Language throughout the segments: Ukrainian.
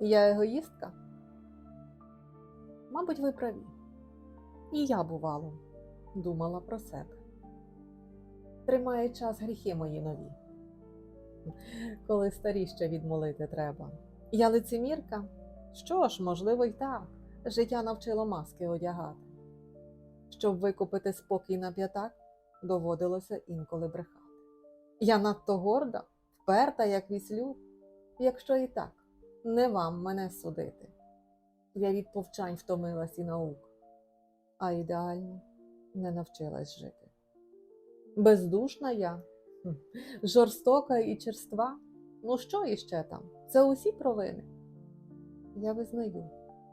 Я егоїстка? Мабуть, ви праві. І я, бувало, думала про себе. Тримає час гріхи мої нові, коли старі ще відмолити треба. Я лицемірка? Що ж, можливо, й так. Життя навчило маски одягати. Щоб викупити спокій на п'ятак, доводилося інколи брехати. Я надто горда, вперта, як віслюк, якщо і так, не вам мене судити. Я від повчань втомилась і наук, а ідеально не навчилась жити. Бездушна я, жорстока і черства. Ну що іще там? Це усі провини. Я визнаю,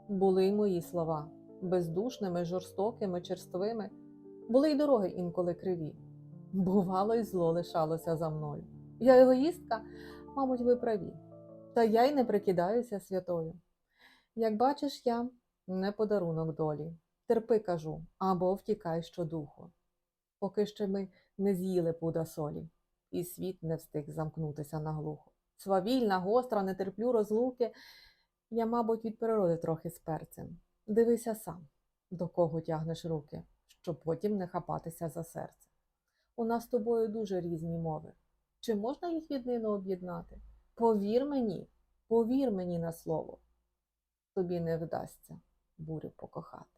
були й мої слова бездушними, жорстокими, черствими, були й дороги інколи криві. Бувало, й зло лишалося за мною. Я егоїстка, мабуть, ви праві. Та я й не прикидаюся святою. Як бачиш, я не подарунок долі. Терпи, кажу, або втікай щодуху. Поки ще ми не з'їли пуда солі, і світ не встиг замкнутися наглухо. Свавільна, гостра, не терплю розлуки. Я, мабуть, від природи трохи з перцем. Дивися сам, до кого тягнеш руки, щоб потім не хапатися за серце. У нас з тобою дуже різні мови. Чи можна їх віднино об'єднати? Повір мені, повір мені на слово, тобі не вдасться бурю покохати.